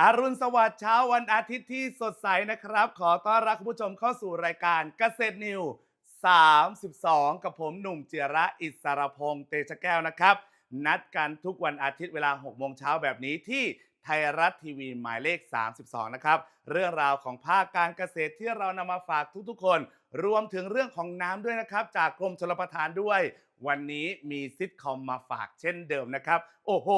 อรุณสวัสดิ์เช้าวันอาทิตย์ที่สดใสนะครับ ขอต้อนรับคุณผู้ชมเข้าสู่รายการเกษตรนิว 32 กับผมหนุ่มเจระอิสรพงษ์เตชะแก้วนะครับ นัดกันทุกวันอาทิตย์เวลา 6 โมงเช้าแบบนี้ที่ ไทยรัฐทีวีหมายเลข 32 นะครับ เรื่องราวของภาคการเกษตรที่เรานำมาฝากทุกๆ คน รวมถึงเรื่องของน้ำด้วยนะครับ จากกรมชลประทานด้วย วันนี้มีซิทคอมมาฝากเช่นเดิมนะครับ โอ้โห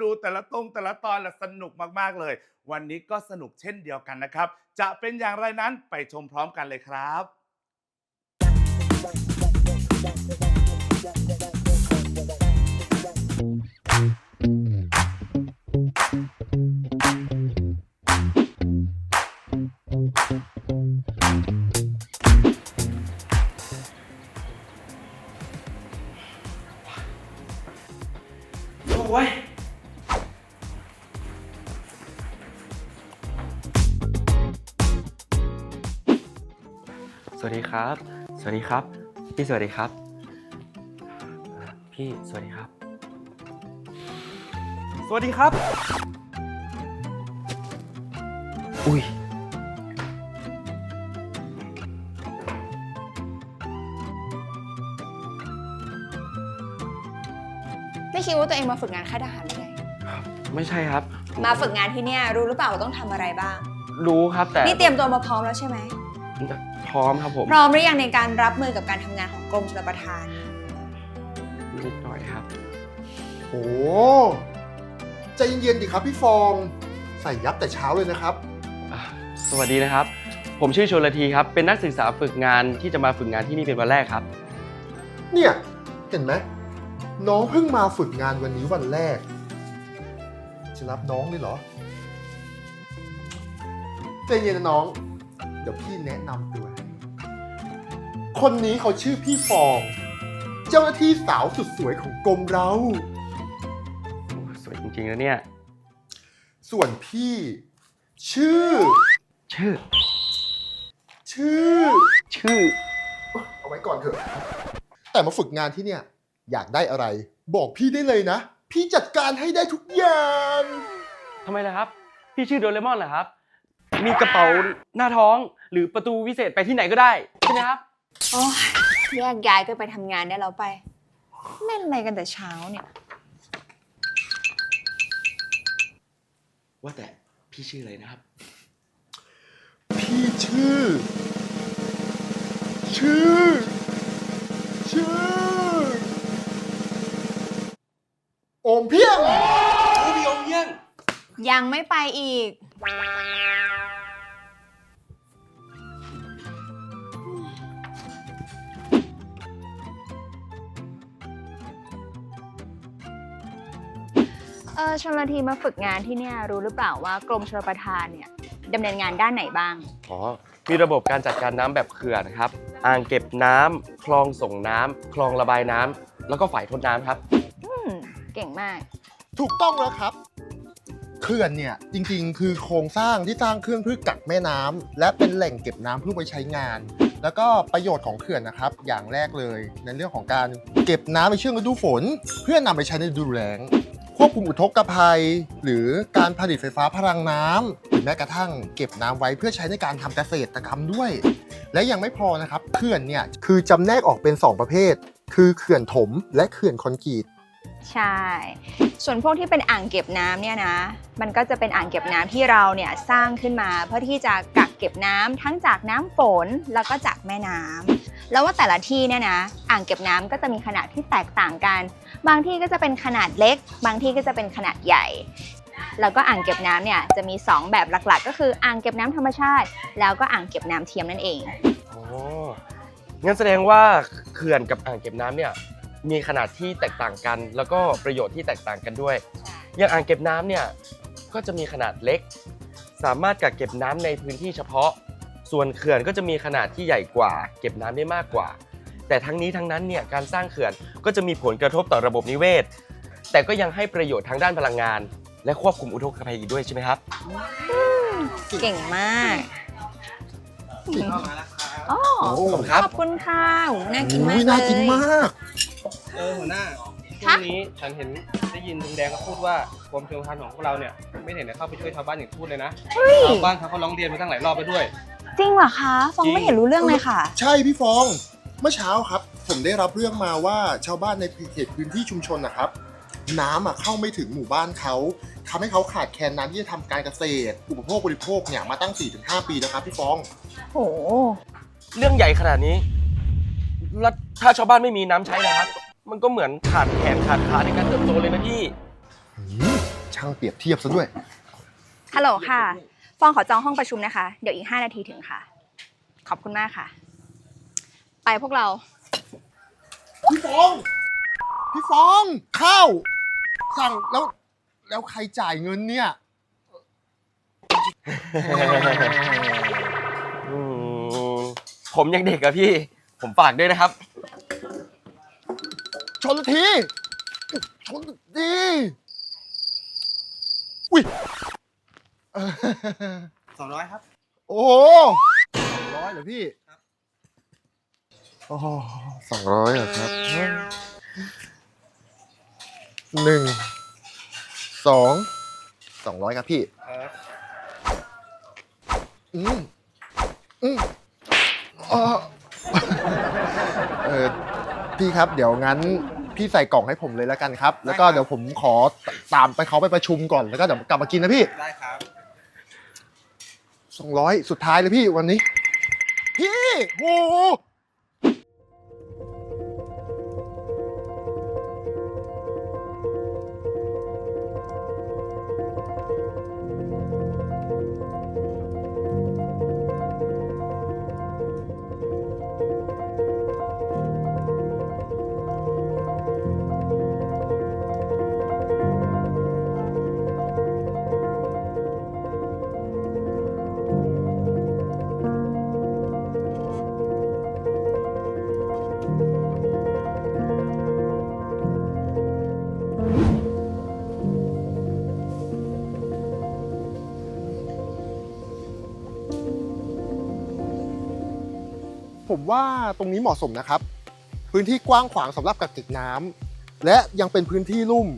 ดูแต่ละตรงแต่ละตอนละสนุกมากๆเลย วันนี้ก็สนุกเช่นเดียวกันนะครับ จะเป็นอย่างไรนั้นไปชมพร้อมกันเลยครับ สวัสดีครับ สวัสดีครับ พี่สวัสดีครับ พี่สวัสดีครับ สวัสดีครับ อุ้ย ไม่คิดว่าตัวเองมาฝึกงานค่ายทหารได้ไงไม่ใช่ครับ มาฝึกงานที่เนี่ยรู้หรือเปล่าว่าต้องทำอะไรบ้าง รู้ครับแต่นี่เตรียมตัวมาพร้อมแล้วใช่ไหม พร้อมครับผมพร้อมหรือยังในการรับมือกับการทำงานของกรมชลประทาน นิดหน่อยครับ โอ้ใจเย็นๆดิครับพี่ฟอง ใส่ยับแต่เช้าเลยนะครับ อะสวัสดีนะครับ ผมชื่อชนละทีครับ เป็นนักศึกษาฝึกงานที่จะมาฝึกงานที่นี่เป็นวันแรกครับ เนี่ยเห็นไหมน้องเพิ่งมาฝึกงานวันนี้วันแรก จะรับน้องเลยเหรอใจเย็นนะน้อง เดี๋ยวพี่แนะนำตัว คนนี้เขาชื่อพี่ฟอง เจ้าหน้าที่สาวสุดสวยของกรมเราโอ้สวยจริงๆนะเนี่ย ส่วนพี่ ชื่อ ชื่อ ชื่อ ชื่อ เอาไว้ก่อนเถอะ แต่มาฝึกงานที่เนี่ย อยากได้อะไร บอกพี่ได้เลยนะ พี่จัดการให้ได้ทุกอย่าง ทำไมล่ะครับ พี่ชื่อโดเรมอนเหรอครับ มีกระเป๋าหน้าท้องหรือประตูวิเศษไปที่ไหนก็ได้ ใช่ไหมครับ โอ้ยแยกย้ายกันไปทำงานได้แล้วไปเล่นอะไรกันแต่เช้าเนี่ย ว่าแต่พี่ชื่ออะไรนะครับ พี่ชื่อ ชื่อ ชื่อ โอมเพียงโอ้พี่องเยี่ยงยังไม่ไปอีก ออชลทีมาฝึกงานที่เนี่ยรู้หรือเปล่าว่ากรมชลประทานเนี่ยดำเนินงานด้านไหนบ้าง อ๋อ มีระบบการจัดการน้ำแบบเขื่อนครับ อ่างเก็บน้ำคลองส่งน้ำคลองระบายน้ำแล้วก็ฝ่ายทดน้ำครับ อืม เก่งมาก ถูกต้องแล้วครับเขื่อนเนี่ยจริงๆ คือโครงสร้างที่สร้างขึ้นเพื่อกักแม่น้ำและเป็นแหล่งเก็บน้ำเพื่อไปใช้งาน แล้วก็ประโยชน์ของเขื่อนนะครับ อย่างแรกเลย ในเรื่องของการเก็บน้ำในช่วงฤดูฝน เพื่อนำไปใช้ในฤดูแล้ง ควบคุมอุทกภัย หรือการผลิตไฟฟ้าพลังน้ำหรือแม้กระทั่งเก็บน้ำไว้เพื่อใช้ในการทำเกษตรกรรมด้วย และยังไม่พอนะครับเขื่อนเนี่ยคือจำแนกออกเป็น 2 ประเภท คือเขื่อนถมและเขื่อนคอนกรีต ใช่ ส่วนพวกที่เป็นอ่างเก็บน้ำเนี่ยนะ มันก็จะเป็นอ่างเก็บน้ำที่เราเนี่ยสร้างขึ้นมา เพื่อที่จะกักเก็บน้ำทั้งจากน้ำฝนแล้วก็จากแม่น้ำแล้วว่าแต่ละที่เนี่ยนะ อ่างเก็บน้ำก็จะมีขนาดที่แตกต่างกัน บางที่ก็จะเป็นขนาดเล็ก บางที่ก็จะเป็นขนาดใหญ่ แล้วก็อ่างเก็บน้ำเนี่ยจะมี 2 แบบหลักๆ ก็คืออ่างเก็บน้ำธรรมชาติ แล้วก็อ่างเก็บน้ำเทียมนั่นเอง โอ๋องั้นแสดงว่าเขื่อนกับอ่างเก็บน้ำเนี่ย มีขนาดที่แตกต่างกัน แล้วก็ประโยชน์ที่แตกต่างกันด้วย อย่างอ่างเก็บน้ำเนี่ยก็จะมีขนาดเล็ก สามารถกักเก็บน้ำในพื้นที่เฉพาะ ส่วนเขื่อนก็จะมีขนาดที่ใหญ่กว่า เก็บน้ำได้มากกว่า แต่ทั้งนี้ทั้งนั้นเนี่ยการสร้างเขื่อนก็จะมีผลกระทบต่อระบบนิเวศ แต่ก็ยังให้ประโยชน์ทางด้านพลังงาน และควบคุมอุทกภัยอีกด้วยใช่ไหมครับ เก่งมากอ๋อโอ้ขอบคุณครับขอบคุณค่ะโอ้น่ากินมากอุ๊ยเลยน่ากินมาก เออหัวหน้าคะช่วงนี้ฉันเห็นได้ยินลุงแดงเขาพูดว่ากรมชลประทานของพวกเราเนี่ยไม่เห็นได้เข้าไปช่วยชาวบ้านอย่างพูดเลยนะเฮ้ยชาวบ้านเขาก็ร้องเรียนมาตั้งหลายรอบไปด้วย จริงเหรอคะฟองจริงไม่เห็นรู้เรื่องเลยค่ะ ใช่พี่ฟอง เมื่อเช้าครับ ผมได้รับเรื่องมาว่าชาวบ้านในเขตพื้นที่ชุมชนนะครับ น้ำอะเข้าไม่ถึงหมู่บ้านเขาทำให้เขาขาดแคลนน้ำที่จะทำการเกษตร อุปโภคบริโภคเนี่ยมาตั้ง 4-5 ปีนะครับพี่ฟอง โห เรื่องใหญ่ขนาดนี้ แล้วถ้าชาวบ้านไม่มีน้ำใช้นะครับ มันก็เหมือนขาดแขนขาดขาในการเติบโตเลยนะพี่อืมช่างเปรียบเทียบซะด้วย ฮัลโหลค่ะ ฟองขอจองห้องประชุมนะคะ เดี๋ยวอีก 5 นาทีถึงค่ะ ขอบคุณมากค่ะ ไปพวกเรา พี่ฟอง พี่ฟองข้าวสั่งแล้วแล้วใครจ่ายเงินเนี่ยอืมผมยังเด็กอะพี่ ผมฝากด้วยนะครับ ชนทีชนทีอุ้ยเออ200ครับ โอ้โหสองร้อยเหรอพี่โอ้สองร้อยเหรอครับหนึ่งสองสองร้อยครับพี่ครับอืมอืมเออเออพี่ครับเดี๋ยวงั้น พี่ใส่กล่องให้ผมเลยแล้วกันครับ แล้วก็เดี๋ยวผมขอตามไปเขาไปประชุมก่อนแล้วก็เดี๋ยวกลับมากินนะพี่ได้ครับสองร้อยสุดท้ายเลยพี่วันนี้ พี่โอ้โห ผมว่าตรงนี้เหมาะสมนะครับ พื้นที่กว้างขวางสำหรับกักเก็บน้ำและยังเป็นพื้นที่ลุ่ม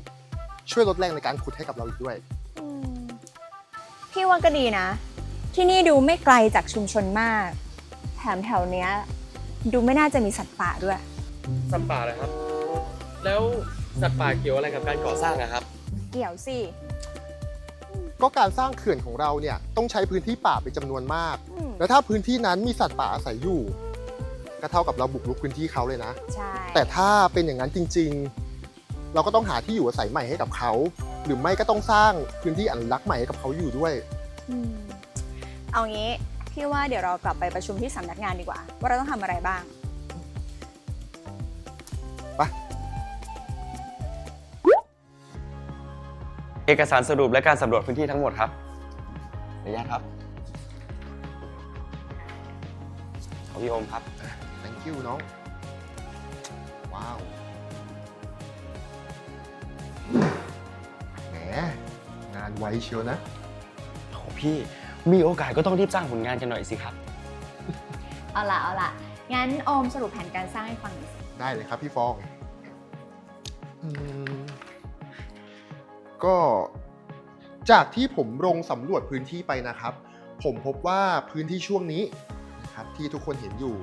ช่วยลดแรงในการขุดให้กับเราอีกด้วยอืมพี่ว่าก็ดีนะ ที่นี่ดูไม่ไกลจากชุมชนมาก แถมแถวเนี้ย ดูไม่น่าจะมีสัตว์ป่าด้วย สัตว์ป่าเลยครับ แล้ว สัตว์ป่าเกี่ยวอะไรกับการก่อสร้างอะครับ เกี่ยวสิ ก็การสร้างเขื่อนของเราเนี่ยต้องใช้พื้นที่ป่าเป็นจำนวนมาก อืม แล้วถ้าพื้นที่นั้นมีสัตว์ป่าอาศัยอยู่ ก็เท่ากับเราบุกรุกพื้นที่เขาเลยนะ ใช่ แต่ถ้าเป็นอย่างนั้นจริง ๆ เราก็ต้องหาที่อยู่อาศัยใหม่ให้กับเขา หรือไม่ก็ต้องสร้างพื้นที่อนุรักษ์ใหม่ให้กับเขาอยู่ด้วย อืมเอางี้พี่ว่าเดี๋ยวเรากลับไปประชุมที่สำนักงานดีกว่า ว่าเราต้องทำอะไรบ้าง อกสารสรุปและการสำรวจพื้นที่ทั้งหมดครับอนุญาตครับขอพี่โอมครับ thank you น้อง ว้าวแหมงานไวเชียวนะ โอ้พี่ มีโอกาสก็ต้องรีบสร้างผลงานกันหน่อยสิครับ เอาล่ะเอาล่ะงั้นโอมสรุปแผนการสร้างให้ฟังหน่อยสิได้เลยครับพี่ฟองอืม ก็จากที่ผมลงสำรวจพื้นที่ไปนะครับ ผมพบว่าพื้นที่ช่วงนี้นะครับที่ทุกคนเห็นอยู่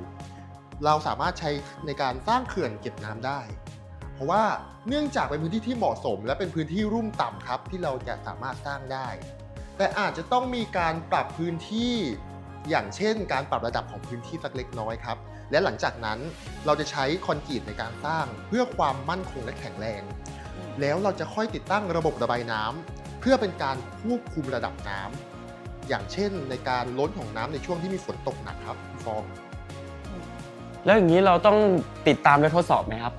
เราสามารถใช้ในการสร้างเขื่อนเก็บน้ำได้ เพราะว่าเนื่องจากเป็นพื้นที่ที่เหมาะสม และเป็นพื้นที่รุ่มต่ำครับ ที่เราจะสามารถสร้างได้ แต่อาจจะต้องมีการปรับพื้นที่อย่างเช่น การปรับระดับของพื้นที่สักเล็กน้อยครับ และหลังจากนั้นเราจะใช้คอนกรีตในการสร้างเพื่อความมั่นคงและแข็งแรง แล้วเราจะค่อยติดตั้งระบบระบายน้ำเพื่อเป็นการควบคุมระดับน้ำอย่างเช่นในการล้นของน้ำในช่วงที่มีฝนตกหนักครับพี่ฟองแล้วอย่างนี้เราต้องติดตามและทดสอบไหมครับ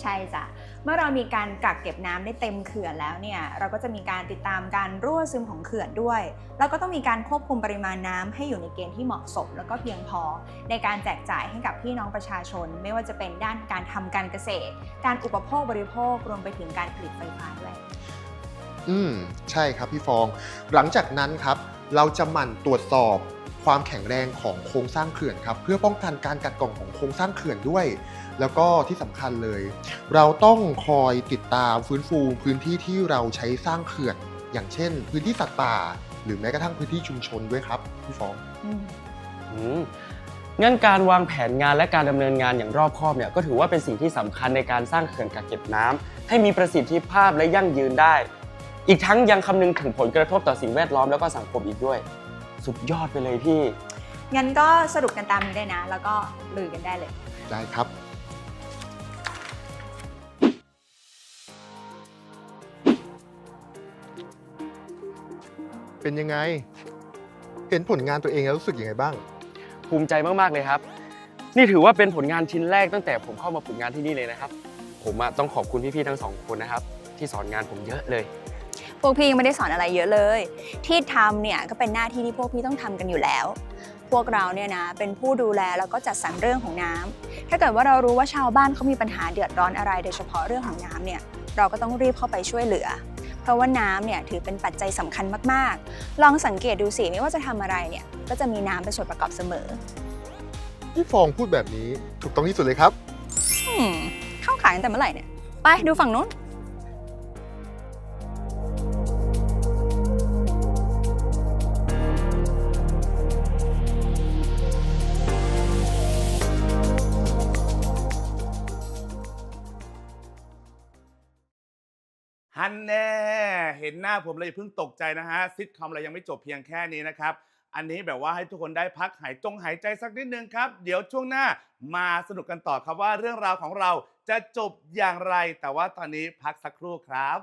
ใช่จ้ะ เมื่อเรามีการกักเก็บน้ำได้เต็มเขื่อนแล้วเนี่ยเราก็จะมีการติดตามการรั่วซึมของเขื่อนด้วย แล้วก็ต้องมีการควบคุมปริมาณน้ำให้อยู่ในเกณฑ์ที่เหมาะสม แล้วก็เพียงพอ ในการแจกจ่ายให้กับพี่น้องประชาชน ไม่ว่าจะเป็นด้านการทำการเกษตร การอุปโภคบริโภครวมไปถึงการผลิตไฟฟ้าด้วยอืมใช่ครับพี่ฟอง หลังจากนั้นครับ เราจะหมั่นตรวจสอบ ความแข็งแรงของโครงสร้างเขื่อนครับเพื่อป้องกันการกัดกร่องของโครงสร้างเขื่อนด้วย แล้วก็ที่สำคัญเลย เราต้องคอยติดตามฟื้นฟูพื้นที่ที่เราใช้สร้างเขื่อน อย่างเช่น พื้นที่สัตว์ป่า หรือแม้กระทั่งพื้นที่ชุมชนด้วยครับพี่ฟองงั้นการวางแผนงานและการดำเนินงานอย่างรอบคอบเนี่ยก็ถือว่าเป็นสิ่งที่สำคัญในการสร้างเขื่อนกักเก็บน้ำให้มีประสิทธิภาพและยั่งยืนได้ อีกทั้งยังคำนึงถึงผลกระทบต่อสิ่งแวดล้อมแล้วก็สังคมอีกด้วย สุดยอดไปเลยพี่ งั้นก็สรุปกันตามนี้ได้นะ แล้วก็ลุยกันได้เลย ได้ครับ เป็นยังไง เห็นผลงานตัวเองแล้วรู้สึกยังไงบ้าง ภูมิใจมาก ๆ เลยครับ นี่ถือว่าเป็นผลงานชิ้นแรกตั้งแต่ผมเข้ามาฝึกงานที่นี่เลยนะครับ ผมอะต้องขอบคุณพี่ๆทั้งสองคนนะครับ ที่สอนงานผมเยอะเลยพ วกพี่ยังไม่ได้สอนอะไรเยอะเลย ที่ทำเนี่ยก็เป็นหน้าที่ที่พวกพี่ต้องทำกันอยู่แล้ว พวกเราเนี่ยนะเป็นผู้ดูแลแล้วก็จัดสรรเรื่องของน้ำถ้าเกิดว่าเรารู้ว่าชาวบ้านเขามีปัญหาเดือดร้อนอะไร โดยเฉพาะเรื่องของน้ำเนี่ยเราก็ต้องรีบเข้าไปช่วยเหลือ เพราะว่าน้ำเนี่ยถือเป็นปัจจัยสำคัญมากๆ ลองสังเกตดูสิไม่ว่าจะทำอะไรเนี่ยก็จะมีน้ำเป็นส่วนประกอบเสมอพี่ฟองพูดแบบนี้ถูกต้องที่สุดเลยครับอืมเข้าขายตั้งแต่เมื่อไหร่เนี่ยไปดูฝั่งนู้น ฮันแน่ เห็นหน้าผมเลยเพิ่งตกใจนะฮะซิทคอมเรายังไม่จบเพียงแค่นี้นะครับ อันนี้แบบว่าให้ทุกคนได้พักหายจงหายใจสักนิดนึงครับ เดี๋ยวช่วงหน้ามาสนุกกันต่อครับว่าเรื่องราวของเราจะจบอย่างไร แต่ว่าตอนนี้พักสักครู่ครับ